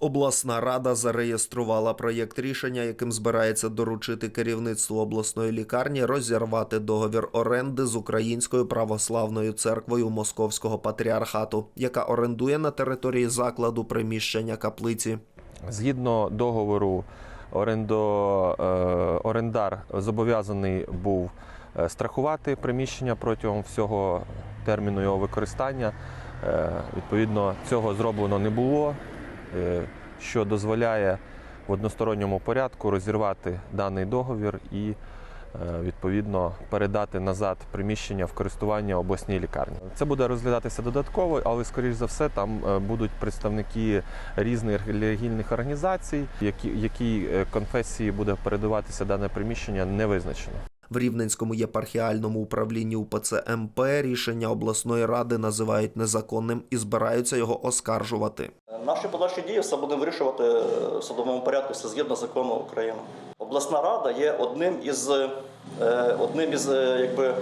Обласна рада зареєструвала проєкт рішення, яким збирається доручити керівництву обласної лікарні розірвати договір оренди з Українською православною церквою Московського патріархату, яка орендує на території закладу приміщення каплиці. Згідно договору, орендо, е, орендар зобов'язаний був е, страхувати приміщення протягом всього терміну його використання. Е, Відповідно, цього зроблено не було, що дозволяє в односторонньому порядку розірвати даний договір і е, відповідно передати назад приміщення в користування обласній лікарні. Це буде розглядатися додатково, але скоріш за все там е, будуть представники різних релігійних організацій, які якій е, конфесії буде передаватися дане приміщення, не визначено. В Рівненському єпархіальному управлінні УПЦ МП рішення обласної ради називають незаконним і збираються його оскаржувати. Наші подальші дії все буде вирішувати е, в судовому порядку все згідно закону України. Обласна рада є одним із е, одним із е, якби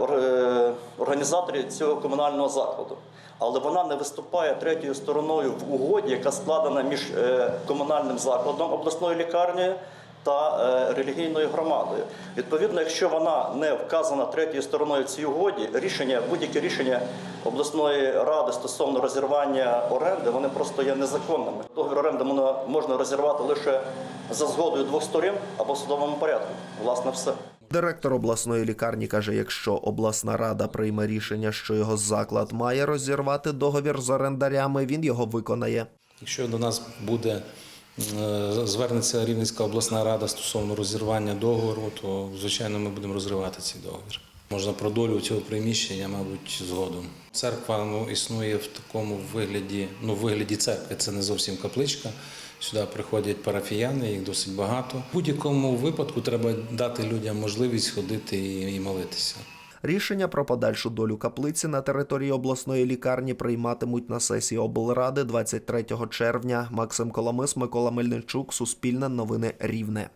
ор- організаторів цього комунального закладу. Але вона не виступає третьою стороною в угоді, яка складена між комунальним закладом обласної лікарні та е, релігійною громадою. Відповідно, якщо вона не вказана третьою стороною в цій угоді, рішення, будь-які рішення обласної ради стосовно розірвання оренди, вони просто є незаконними. Договір оренди можна, можна розірвати лише за згодою двох сторін або в судовому порядку. Власне, все. Директор обласної лікарні каже, якщо обласна рада прийме рішення, що його заклад має розірвати договір з орендарями, він його виконає. Якщо до нас буде звернеться Рівненська обласна рада стосовно розірвання договору, то звичайно ми будемо розривати цей договір. Можна про долю цього приміщення, мабуть, згодом. Церква ну, існує в такому вигляді, ну, в вигляді церкви, це не зовсім капличка. Сюди приходять парафіяни, їх досить багато. В будь-якому випадку треба дати людям можливість ходити і молитися. Рішення про подальшу долю каплиці на території обласної лікарні прийматимуть на сесії облради 23 червня. Максим Коломис, Микола Мельничук, Суспільне новини Рівне.